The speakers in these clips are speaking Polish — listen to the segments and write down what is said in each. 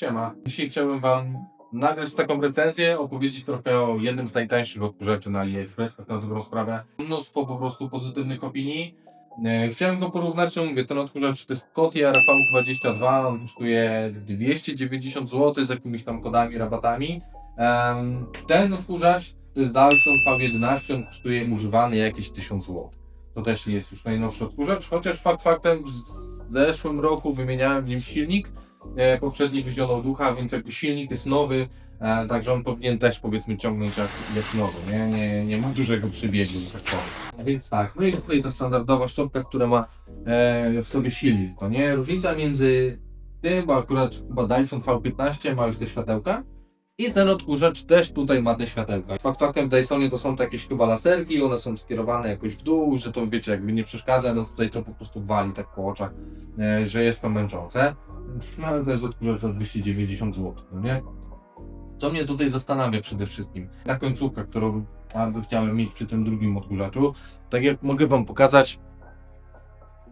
Siema. Dzisiaj chciałbym Wam nagrać taką recenzję, opowiedzieć trochę o jednym z najtańszych odkurzaczy na AliExpress, tak na dobrą sprawę. Mnóstwo po prostu pozytywnych opinii. E, Chciałem go porównać, mówię, ten odkurzacz to jest Kotia RV22, on kosztuje 290 zł z jakimiś tam kodami, rabatami. Ten odkurzacz to jest Dyson V11, on kosztuje używany jakieś 1000 zł. To też nie jest już najnowszy odkurzacz, chociaż fakt faktem w zeszłym roku wymieniałem w nim silnik, poprzedni wyzionął ducha, więc jakby silnik jest nowy, e, także on powinien też powiedzmy ciągnąć jak, jak nowy, nie? Nie, nie ma dużego przybiegu, że tak. Więc tak, no i tutaj ta standardowa szczotka, która ma e, w sobie silnik, to nie? Różnica między tym, bo akurat chyba Dyson V15 ma już te światełka, i ten odkurzacz też tutaj ma te światełka. Fakt faktem w Dysonie to są to jakieś chyba laserki, one są skierowane jakoś w dół, że to wiecie, jakby nie przeszkadza, no tutaj to po prostu wali tak po oczach, e, że jest to męczące. No ale to jest odkurzacz za 290 zł, no nie? Co mnie tutaj zastanawia przede wszystkim, ta końcówka, którą bardzo chciałem mieć przy tym drugim odkurzaczu, tak jak mogę wam pokazać,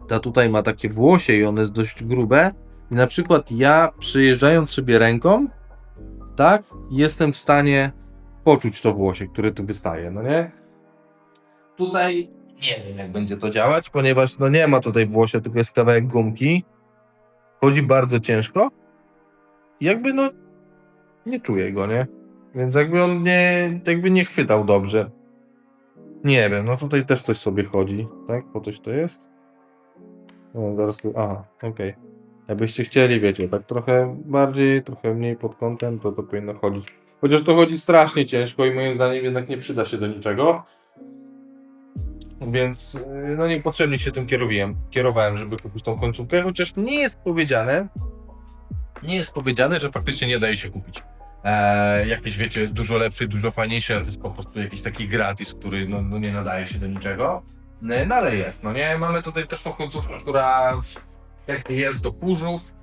ta tutaj ma takie włosie i one jest dość grube i na przykład ja przyjeżdżając sobie ręką, tak, jestem w stanie poczuć to włosie, które tu wystaje, no nie? Tutaj nie wiem, jak będzie to działać, ponieważ no nie ma tutaj włosia, tylko jest kawałek gumki. Chodzi bardzo ciężko. I Jakby no nie czuję go, nie? Więc jakby on nie, jakby nie chwytał dobrze. Nie wiem, no tutaj też coś sobie chodzi, tak? Po coś to jest? No zaraz tu, aha, okej. Jakbyście chcieli, wiecie, tak trochę bardziej, trochę mniej pod kątem, to to powinno chodzić. Chociaż to chodzi strasznie ciężko i moim zdaniem jednak nie przyda się do niczego. Więc yy, no niepotrzebnie się tym kierowałem, kierowałem, żeby kupić tą końcówkę, chociaż nie jest powiedziane, nie jest powiedziane, że faktycznie nie daje się kupić. Eee, jakieś wiecie, dużo lepsze, dużo fajniejsze, to jest po prostu jakiś taki gratis, który no, no nie nadaje się do niczego. No, no ale jest, no nie? Mamy tutaj też tą końcówkę, która jakby jest do kurzów,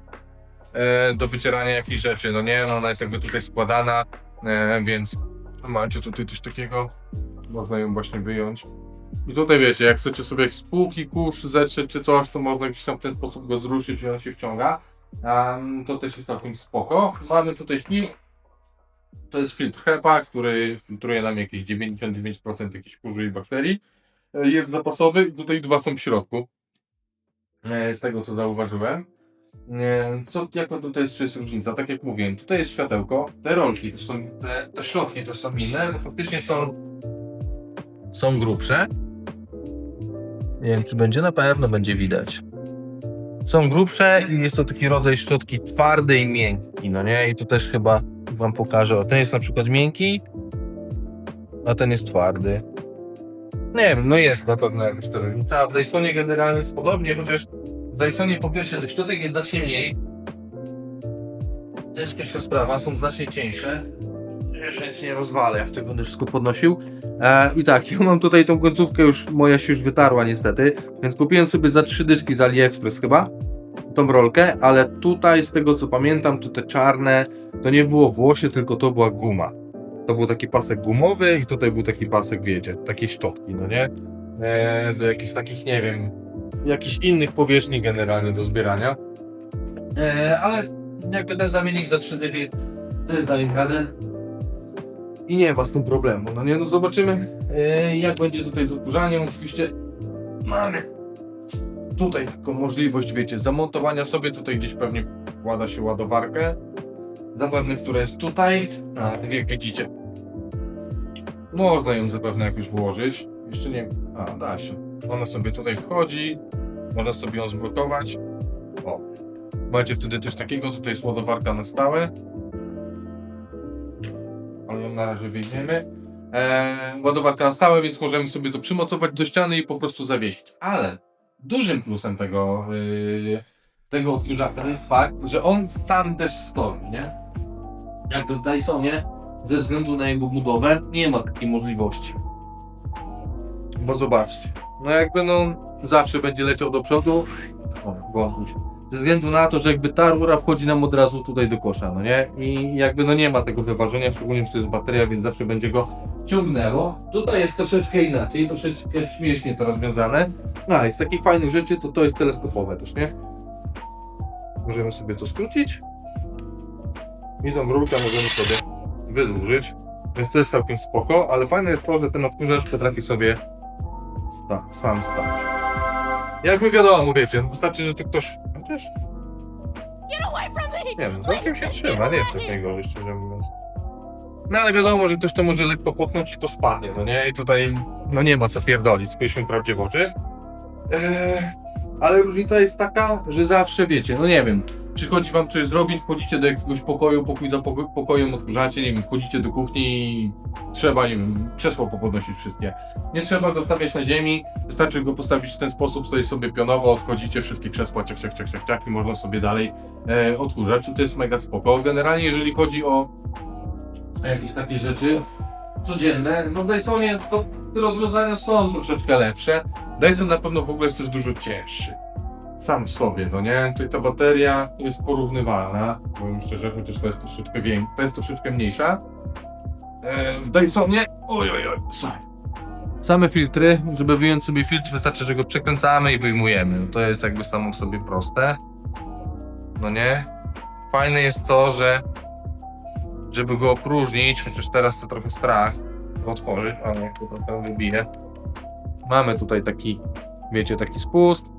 e, do wycierania jakichś rzeczy, no nie, no ona jest jakby tutaj składana, e, więc macie tutaj coś takiego, można ją właśnie wyjąć. I tutaj wiecie, jak chcecie sobie z półki kurz zetrzeć czy coś, to można gdzieś tam w ten sposób go zruszyć i on się wciąga. Em, to też jest całkiem spoko. Mamy tutaj filtr, to jest filtr HEPA, który filtruje nam jakieś 99% jakichś kurzy i bakterii. E, Jest zapasowy i tutaj dwa są w środku. E, z tego co zauważyłem. E, Co, jaka tutaj jest, jest różnica? Tak jak mówiłem, tutaj jest światełko, te rolki też są, te, te środki też są inne, faktycznie są, są grubsze. Nie wiem, czy będzie, na pewno będzie widać. Są grubsze i jest to taki rodzaj szczotki twardy i miękki, no nie? I tu też chyba wam pokażę. O, ten jest na przykład miękki, a ten jest twardy. Nie wiem, no jest na pewno jakaś ta różnica. A w Dysonie generalnie jest podobnie, chociaż w Dysonie po pierwsze tych szczotek jest znacznie mniej. To jest pierwsza sprawa, są znacznie cieńsze. Że nic nie rozwalę, ja w tego będę wszystko podnosił. E, I tak, ja mam tutaj tą końcówkę już, moja się już wytarła niestety, więc kupiłem sobie za trzy dyszki z AliExpress chyba, tą rolkę, ale tutaj z tego co pamiętam, to te czarne, to nie było włosie, tylko to była guma. To był taki pasek gumowy i tutaj był taki pasek, wiecie, takiej szczotki, no nie? E, do jakichś takich, nie wiem, jakichś innych powierzchni generalnie do zbierania. E, ale jakby ten zamiennik za 3 dychy też radę. I nie ma z tym problemu, no nie? No zobaczymy e, jak będzie tutaj z odkurzaniem. Oczywiście mamy tutaj taką możliwość, wiecie, zamontowania sobie tutaj gdzieś pewnie wkłada się ładowarkę. Zapewne, która jest tutaj, a jak widzicie. Można ją zapewne jakoś włożyć. Jeszcze nie. A, da się. Ona sobie tutaj wchodzi. Można sobie ją zblokować. O. Macie wtedy coś takiego. Tutaj jest ładowarka na stałe. Ale na razie wyjmiemy. Eee, ładowarka na stałe, więc możemy sobie to przymocować do ściany i po prostu zawiesić. Ale dużym plusem tego, yy, tego odkurzacza jest fakt, że on sam też stoi, nie? Jakby w Dysonie, ze względu na jego budowę, nie ma takiej możliwości. Bo zobaczcie, no jakby no zawsze będzie leciał do przodu. O. Ze względu na to, że jakby ta rura wchodzi nam od razu tutaj do kosza, no nie? I jakby no nie ma tego wyważenia, szczególnie, że to jest bateria, więc zawsze będzie go ciągnęło. Tutaj jest troszeczkę inaczej, troszeczkę śmiesznie to rozwiązane. A, z takich fajnych rzeczy to to jest teleskopowe też, nie? Możemy sobie to skrócić. I tą rurkę możemy sobie wydłużyć. Więc to jest całkiem spoko, ale fajne jest to, że ten odkurzacz potrafi sobie sta- sam stać. Jakby wiadomo, wiecie, wystarczy, że to ktoś... Chociaż... Nie wiem, całkiem się trzyma, nie jest tak najgorzej, szczerze mówiąc. No ale wiadomo, że ktoś to może lekko potnąć i to spadnie, no nie? I tutaj, no nie ma co pierdolić, spójrzmy prawdzie w oczy. Eee, ale różnica jest taka, że zawsze wiecie, no nie wiem, przychodzi wam coś zrobić, wchodzicie do jakiegoś pokoju, pokój za poko- pokojem odkurzacie, nie wiem, wchodzicie do kuchni i trzeba, nie wiem, krzesło popodnosić wszystkie. Nie trzeba go stawiać na ziemi, wystarczy go postawić w ten sposób, stoi sobie pionowo, odchodzicie wszystkie krzesła, ciach, ciach, ciach, ciach, ciach i można sobie dalej e, odkurzać to jest mega spoko. Generalnie jeżeli chodzi o jakieś takie rzeczy codzienne, no Dysonie to te rozwiązania są troszeczkę lepsze. Dyson na pewno w ogóle jest też dużo cięższy. Sam w sobie, no nie? Tutaj ta bateria jest porównywalna, powiem szczerze, chociaż to jest troszeczkę większa, to jest troszeczkę mniejsza. E, w Dysonie, oj, oj, oj, sorry. Same filtry, żeby wyjąć sobie filtr, wystarczy, że go przekręcamy i wyjmujemy. To jest jakby samo w sobie proste. No nie? Fajne jest to, że żeby go opróżnić, chociaż teraz to trochę strach otworzyć, ale jak to trochę wybije. Mamy tutaj taki, wiecie, taki spust,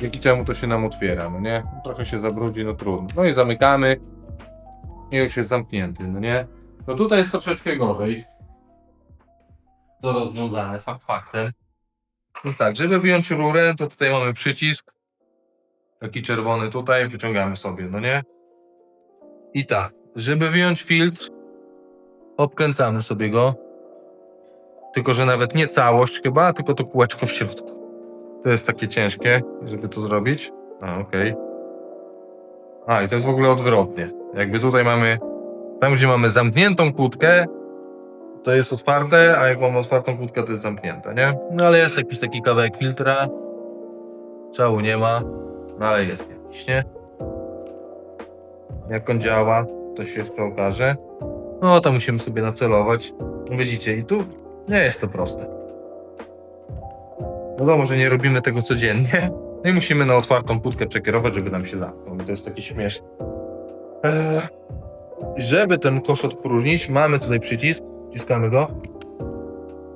dzięki czemu to się nam otwiera, no nie? Trochę się zabrudzi, no trudno. No i zamykamy i już jest zamknięty, no nie? No tutaj jest troszeczkę gorzej. To rozwiązane, fakt faktem. No tak, żeby wyjąć rurę, to tutaj mamy przycisk. Taki czerwony tutaj, wyciągamy sobie, no nie? I tak, żeby wyjąć filtr, obkręcamy sobie go. Tylko, że nawet nie całość chyba, tylko to kółeczko w środku. To jest takie ciężkie, żeby to zrobić. A, okej. A, i to jest w ogóle odwrotnie. Jakby tutaj mamy, tam gdzie mamy zamkniętą kłódkę, to jest otwarte, a jak mamy otwartą kłódkę, to jest zamknięte, nie? No ale jest jakiś taki kawałek filtra. Czału nie ma, no ale jest jakiś, nie? Jak on działa, to się jeszcze okaże. No to musimy sobie nacelować. Widzicie, i tu nie jest to proste. Wiadomo, że nie robimy tego codziennie. No i musimy na otwartą kłódkę przekierować, żeby nam się zamknął. I to jest takie śmieszne. Eee, żeby ten kosz odpróżnić, mamy tutaj przycisk, wciskamy go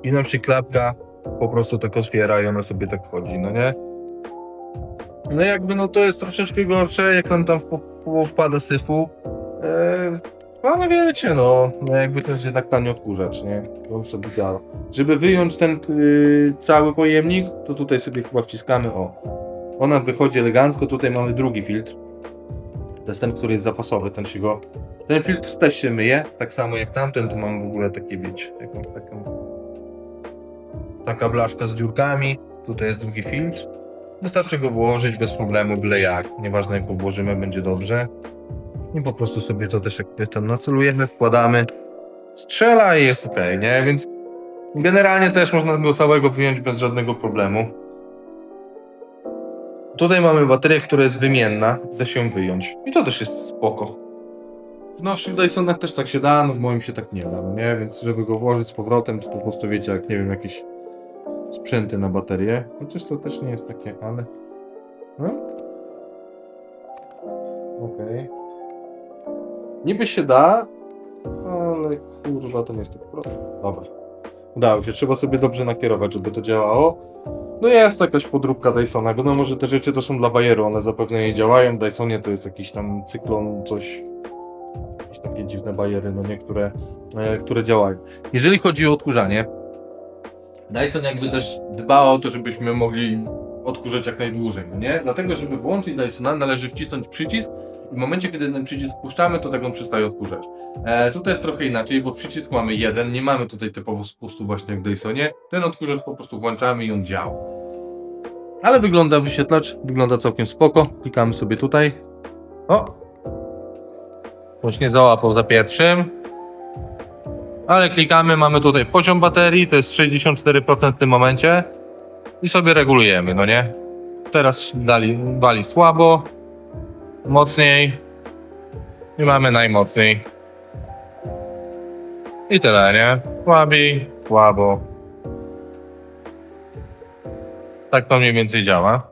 i nam się klapka po prostu tak otwiera i ona sobie tak chodzi, no nie? No jakby no to jest troszeczkę gorsze, jak nam tam wpada syfu. Eee, ale wiecie, no, no jakby to jest jednak tani odkurzacz, nie? To sobie działa. Żeby wyjąć ten yy, cały pojemnik, to tutaj sobie chyba wciskamy, o. Ona wychodzi elegancko, tutaj mamy drugi filtr. To jest ten, który jest zapasowy, ten się go... Ten filtr też się myje, tak samo jak tamten, tu mam w ogóle takie, wiecie, jakąś taką... Taka blaszka z dziurkami, tutaj jest drugi filtr. Wystarczy go włożyć bez problemu, byle jak. Nieważne jak go włożymy, będzie dobrze. I po prostu sobie to też jakby tam nacelujemy, wkładamy, strzela i jest ok, nie? Więc generalnie też można go całego wyjąć bez żadnego problemu. Tutaj mamy baterię, która jest wymienna, da się ją wyjąć. I to też jest spoko. W nowszych Dysonach też tak się da, no w moim się tak nie da, no nie? Więc żeby go włożyć z powrotem, to po prostu wiecie, jak nie wiem, jakieś sprzęty na baterię. Chociaż to też nie jest takie, ale... No? Okej. Niby się da, ale kurwa to nie jest tak proste. Dobra. Udało się, trzeba sobie dobrze nakierować, żeby to działało. No jest jakaś podróbka Dysona, no może te rzeczy to są dla bajeru, one zapewne nie działają. Dysonie to jest jakiś tam cyklon, coś... Jakieś takie dziwne bajery, no niektóre, e, które działają. Jeżeli chodzi o odkurzanie, Dyson jakby też dba o to, żebyśmy mogli odkurzać jak najdłużej, no nie? Dlatego, żeby włączyć Dysona, należy wcisnąć przycisk i w momencie, kiedy ten przycisk puszczamy, to tak on przestaje odkurzać. E, tutaj jest trochę inaczej, bo przycisk mamy jeden, nie mamy tutaj typowo spustu właśnie jak w Dysonie. Ten odkurzacz po prostu włączamy i on działa. Ale wygląda wyświetlacz, wygląda całkiem spoko. Klikamy sobie tutaj. O! Choć nie załapał za pierwszym. Ale klikamy, mamy tutaj poziom baterii, to jest 64% w tym momencie. I sobie regulujemy, no nie? Teraz dali, wali słabo, mocniej i mamy najmocniej. I tyle, nie? Słabiej, słabo. Tak to mniej więcej działa.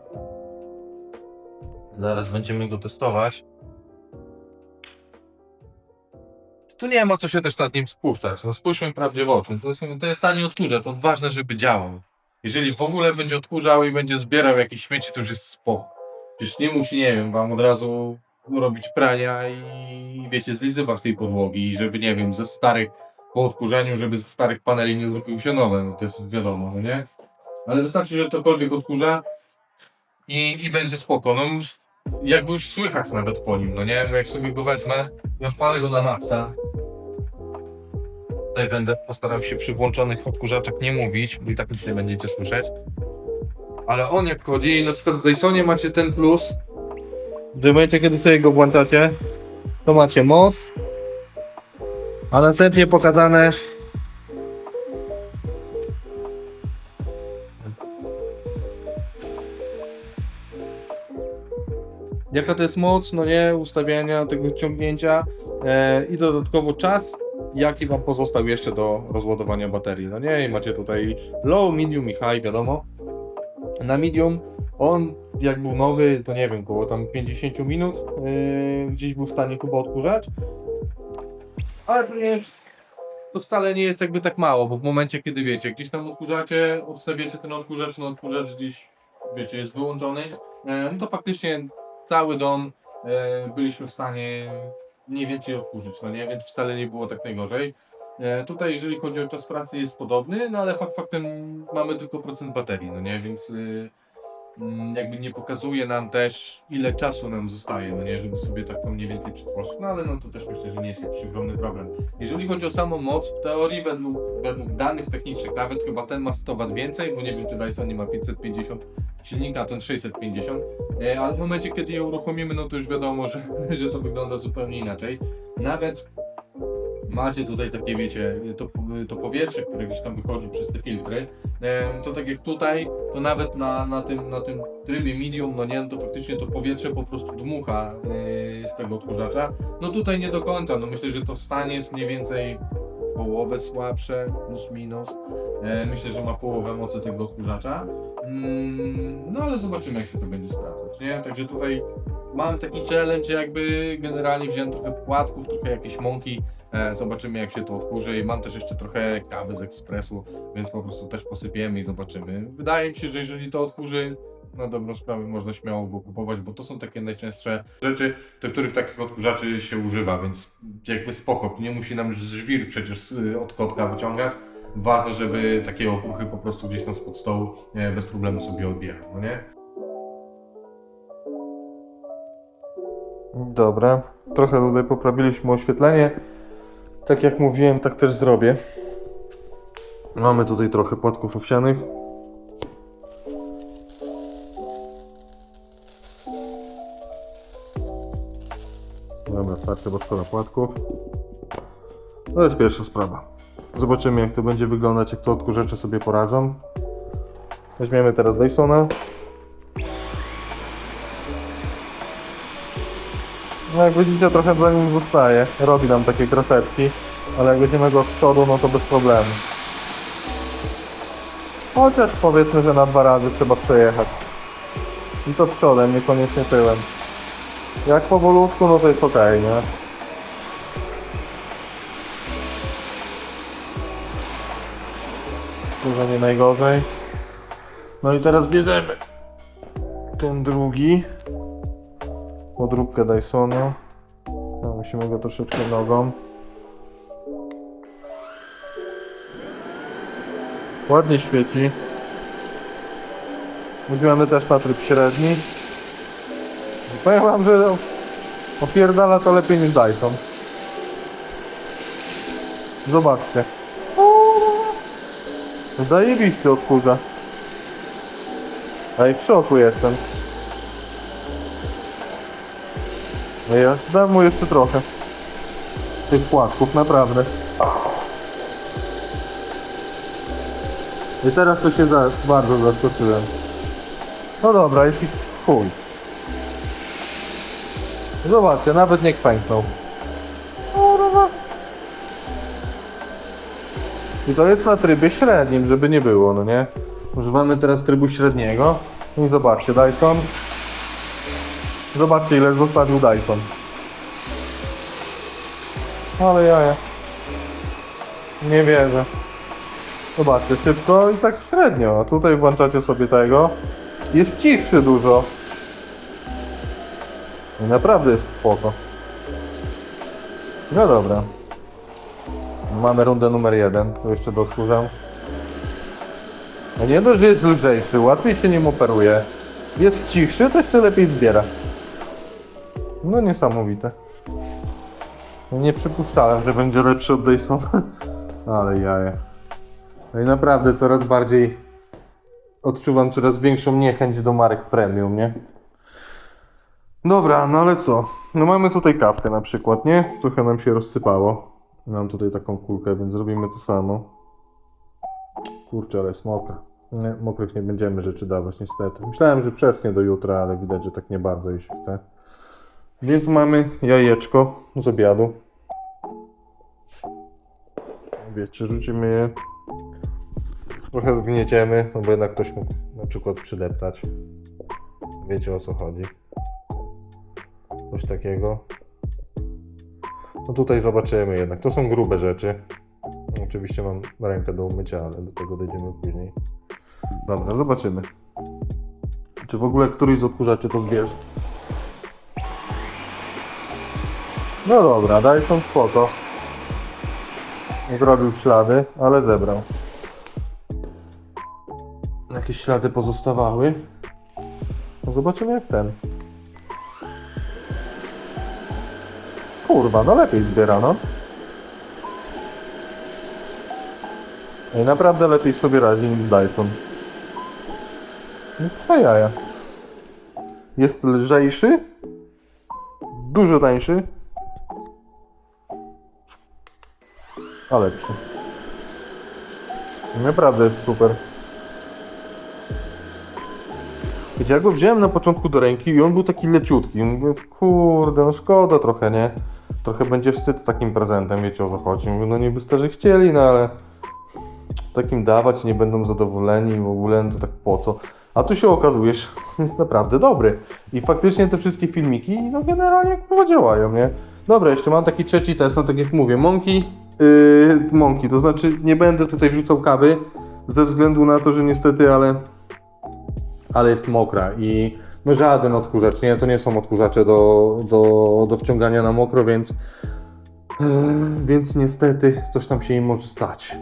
Zaraz będziemy go testować. tu nie ma co się też nad nim spuszczać. No spójrzmy prawdzie w oczy. To jest, to jest tani odkurzacz, on ważne, żeby działał. Jeżeli w ogóle będzie odkurzał i będzie zbierał jakieś śmieci, to już jest spoko. Przecież nie musi, nie wiem, wam od razu robić prania i wiecie, zlizywać tej podłogi żeby, nie wiem, ze starych, po odkurzeniu, żeby ze starych paneli nie zrobił się nowe, no to jest wiadomo, no nie? Ale wystarczy, że cokolwiek odkurza i, i będzie spoko. No jakby już słychać nawet po nim, no nie? Jak sobie go wezmę, ja palę go na maksa. Tutaj będę, postaram się przy włączonych odkurzaczach nie mówić, bo i tak nic nie będziecie słyszeć. Ale on jak chodzi, na przykład w Dysonie macie ten plus, że w momencie kiedy sobie go włączacie, to macie moc, a następnie pokazane jaka to jest moc, no nie, ustawiania tego ciągnięcia e, i dodatkowo czas, jaki wam pozostał jeszcze do rozładowania baterii, no nie, i macie tutaj low, medium i high, wiadomo. Na medium. On jak był nowy, to nie wiem, koło tam 50 minut e, gdzieś był w stanie kuba odkurzacz, ale to nie to wcale nie jest jakby tak mało, bo w momencie kiedy wiecie, gdzieś tam odkurzacie, odstawiacie ten odkurzacz, no odkurzacz gdzieś, wiecie, jest wyłączony, e, no to faktycznie cały dom e, byliśmy w stanie mniej więcej odkurzyć, no nie, więc wcale nie było tak najgorzej. E, tutaj jeżeli chodzi o czas pracy jest podobny, no ale fakt faktem mamy tylko procent baterii, no nie, więc y, mm, jakby nie pokazuje nam też ile czasu nam zostaje, no nie, żeby sobie tak to mniej więcej przetworzyć, no ale no to też myślę, że nie jest jakiś ogromny problem. Jeżeli chodzi o samą moc, w teorii według, według danych technicznych, nawet chyba ten ma 100 W więcej, bo nie wiem czy Dyson nie ma 550 silnika, a ten 650, E, ale w momencie, kiedy je uruchomimy, no to już wiadomo, że, że to wygląda zupełnie inaczej. Nawet macie tutaj takie, wiecie, to, to powietrze, które gdzieś tam wychodzi przez te filtry, e, to tak jak tutaj, to nawet na, na, tym, na tym trybie medium, no nie, no to faktycznie to powietrze po prostu dmucha e, z tego odkurzacza. No tutaj nie do końca, no myślę, że to stanie jest mniej więcej połowę słabsze, plus minus. E, myślę, że ma połowę mocy tego odkurzacza. Mm, no ale zobaczymy jak się to będzie sprawdzać, nie? Także tutaj mam taki challenge jakby generalnie wziąłem trochę płatków, trochę jakieś mąki, e, zobaczymy jak się to odkurzy i mam też jeszcze trochę kawy z ekspresu, więc po prostu też posypiemy i zobaczymy. Wydaje mi się, że jeżeli to odkurzy, na dobrą sprawę można śmiało go kupować, bo to są takie najczęstsze rzeczy, do których takich odkurzaczy się używa, więc jakby spoko, nie musi nam żwir przecież y, od kotka wyciągać. Ważne, żeby takie opuchy po prostu gdzieś tam spod stołu e, bez problemu sobie odbijał, no nie? Dobra, trochę tutaj poprawiliśmy oświetlenie. Tak jak mówiłem, tak też zrobię. Mamy tutaj trochę płatków owsianych. Dobra, starczy, bo szkoda płatków. To jest pierwsza sprawa. Zobaczymy jak to będzie wyglądać, jak to odkurzacze sobie poradzą. Weźmiemy teraz Dysona. No jak widzicie trochę za nim zostaje. Robi nam takie kreseczki. Ale jak weźmiemy go od przodu, no to bez problemu. Chociaż powiedzmy, że na dwa razy trzeba przejechać. I to przodem, niekoniecznie tyłem. Jak powolutku, no to jest ok, nie? Dużo nie najgorzej. No i teraz bierzemy ten drugi. Podróbkę Dysona. No, musimy go troszeczkę nogą. Ładnie świeci. Mówimy też na tryb średni. Powiem wam, że opierdala to lepiej niż Dyson. Zobaczcie. Zajebiście odkurza. Ej, w szoku jestem. No ja dam mu jeszcze trochę. Tych płatków, naprawdę. I teraz to się za, bardzo zaskoczyłem. No dobra, jest ich chuj. Zobaczcie, nawet nie kwęknął. I to jest na trybie średnim, żeby nie było, no nie? Używamy teraz trybu średniego. I zobaczcie, Dyson. Zobaczcie ile zostawił Dyson. Ale jaja. Nie wierzę. Zobaczcie, szybko i tak średnio. A tutaj włączacie sobie tego. Jest cichszy dużo. I naprawdę jest spoko. No dobra. Mamy rundę numer jeden. Tu jeszcze doodkurzam. No nie dość, że jest lżejszy, łatwiej się nim operuje. Jest cichszy, to jeszcze lepiej zbiera. No niesamowite. Nie przypuszczałem, że będzie lepszy od Dysona. Ale jaje. No i naprawdę coraz bardziej odczuwam coraz większą niechęć do marek premium, nie? Dobra, no ale co? No mamy tutaj kawkę na przykład, nie? Trochę nam się rozsypało. Mam tutaj taką kulkę, więc zrobimy to samo. Kurczę, ale jest mokra. Nie, mokrych nie będziemy rzeczy dawać niestety. Myślałem, że przesnie do jutra, ale widać, że tak nie bardzo jej się chce. Więc mamy jajeczko z obiadu. Wiecie, rzucimy je. Trochę zgnieciemy, no bo jednak ktoś mógł na przykład przydeptać. Wiecie o co chodzi. Coś takiego. No tutaj zobaczymy jednak. To są grube rzeczy. Oczywiście mam rękę do umycia, ale do tego dojdziemy później. Dobra, zobaczymy. Czy w ogóle któryś z odkurzaczy to zbierze. No dobra, tą spoko. Zrobił ślady, ale zebrał. Jakieś ślady pozostawały. No zobaczymy jak ten. Kurwa, no lepiej zbiera, no. I naprawdę lepiej sobie radzi niż Dyson. No przejaja. Jest lżejszy. Dużo tańszy. A lepszy. Naprawdę jest super. Wiecie, ja go wziąłem na początku do ręki i on był taki leciutki. Mówię, kurde, no szkoda trochę, nie? Trochę będzie wstyd takim prezentem, wiecie o co chodzi. Mówię, no niby starzy chcieli, no ale takim dawać nie będą zadowoleni w ogóle, no to tak po co? A tu się okazuje, że jest naprawdę dobry. I faktycznie te wszystkie filmiki, no generalnie kurwa działają, nie? Dobra, jeszcze mam taki trzeci test, no tak jak mówię, mąki, yy, mąki, to znaczy nie będę tutaj wrzucał kawy, ze względu na to, że niestety, ale ale jest mokra i no żaden odkurzacz, nie, to nie są odkurzacze do, do, do wciągania na mokro, więc yy, więc niestety coś tam się im może stać.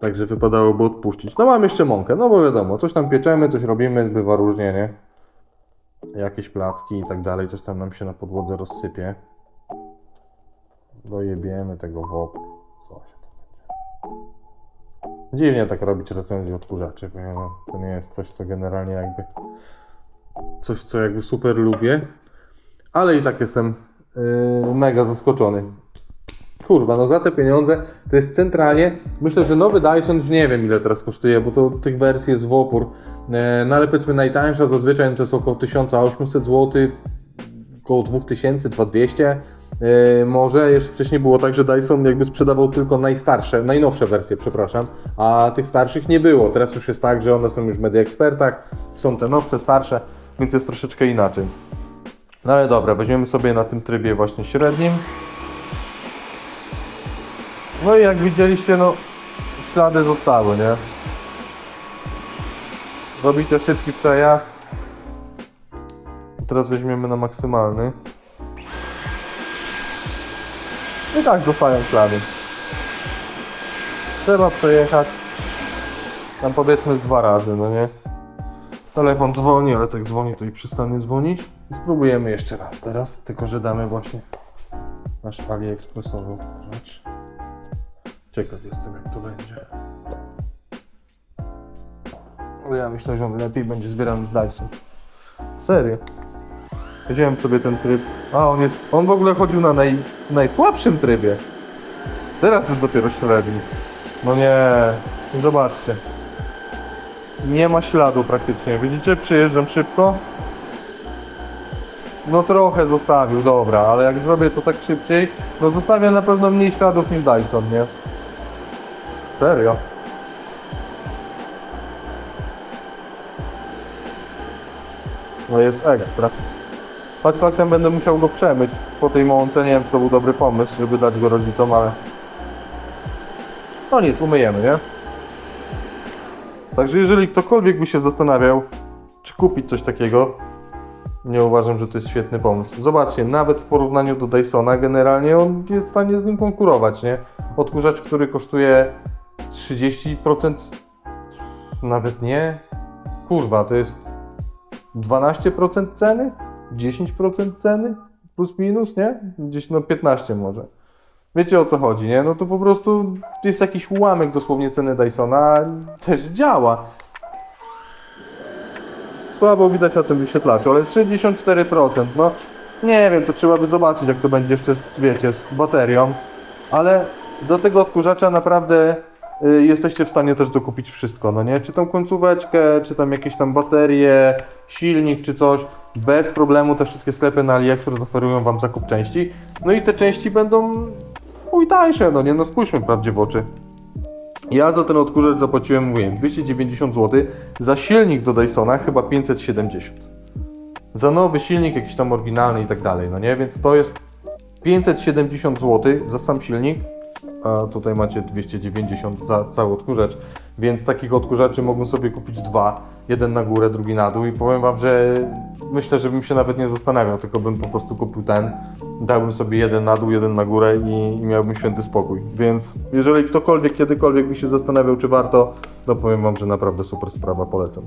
Także wypadałoby odpuścić. No mam jeszcze mąkę, no bo wiadomo, coś tam pieczemy, coś robimy, bywa różnie, nie? Jakieś placki i tak dalej, coś tam nam się na podłodze rozsypie. Dojebiemy tego w op. Co się to będzie? Dziwnie tak robić recenzję odkurzaczy, bo to nie jest coś, co generalnie jakby... Coś, co jakby super lubię. Ale i tak jestem yy, mega zaskoczony. Kurwa, no za te pieniądze to jest centralnie. Myślę, że nowy Dyson już nie wiem ile teraz kosztuje, bo to tych wersji jest w opór. E, No ale powiedzmy najtańsza zazwyczaj to jest około 1800 zł, około 2000, 2200. E, może jeszcze wcześniej było tak, że Dyson jakby sprzedawał tylko najstarsze, najnowsze wersje, przepraszam, a tych starszych nie było. Teraz już jest tak, że one są już w Media Expertach, są te nowsze, starsze, więc jest troszeczkę inaczej. No ale dobra, weźmiemy sobie na tym trybie właśnie średnim. No i jak widzieliście, no ślady zostały, nie? Robicie szybki przejazd. Teraz weźmiemy na maksymalny. I tak zostają ślady. Trzeba przejechać. Tam powiedzmy z dwa razy, no nie? Telefon dzwoni, ale tak dzwoni to i przestanie dzwonić. I spróbujemy jeszcze raz teraz, tylko że damy właśnie nasz AliExpressowy odkurzacz. Ciekaw jestem jak to będzie. Ale ja myślę, że on lepiej będzie zbierany niż Dyson. Serio. Wziąłem sobie ten tryb. A on jest. On w ogóle chodził na naj, najsłabszym trybie. Teraz jest dopiero średni. No nie. Zobaczcie. Nie ma śladu praktycznie. Widzicie? Przyjeżdżam szybko. No trochę zostawił, dobra, ale jak zrobię to tak szybciej, no zostawia na pewno mniej śladów niż Dyson, nie? Serio? No jest ekstra. Fakt faktem będę musiał go przemyć po tej mące. Nie wiem, czy to był dobry pomysł, żeby dać go rodzicom, ale... No nic, umyjemy, nie? Także jeżeli ktokolwiek by się zastanawiał, czy kupić coś takiego, nie uważam, że to jest świetny pomysł. Zobaczcie, nawet w porównaniu do Dysona, generalnie on jest w stanie z nim konkurować, nie? Odkurzacz, który kosztuje 30%, nawet nie. Kurwa, to jest 12% ceny? 10% ceny? Plus minus, nie? Gdzieś no 15 może. Wiecie o co chodzi, nie? No to po prostu jest jakiś ułamek dosłownie ceny Dysona, też działa. Słabo widać na tym wyświetlaczu, ale jest 64%, no nie wiem, to trzeba by zobaczyć jak to będzie jeszcze, z, wiecie, z baterią, ale do tego odkurzacza naprawdę jesteście w stanie też dokupić wszystko, no nie? Czy tą końcóweczkę, czy tam jakieś tam baterie, silnik, czy coś. Bez problemu te wszystkie sklepy na AliExpress oferują Wam zakup części. No i te części będą chuj tańsze, no nie? No spójrzmy prawdzie w oczy. Ja za ten odkurzacz zapłaciłem, mówiłem, 290 zł, za silnik do Dysona chyba 570. Za nowy silnik, jakiś tam oryginalny i tak dalej, no nie? Więc to jest 570 zł za sam silnik, a tutaj macie 290 za cały odkurzacz, więc takich odkurzaczy mogłem sobie kupić dwa, jeden na górę, drugi na dół. I powiem Wam, że myślę, że bym się nawet nie zastanawiał, tylko bym po prostu kupił ten, dałbym sobie jeden na dół, jeden na górę i, i miałbym święty spokój, więc jeżeli ktokolwiek kiedykolwiek by się zastanawiał, czy warto, to powiem Wam, że naprawdę super sprawa, polecam.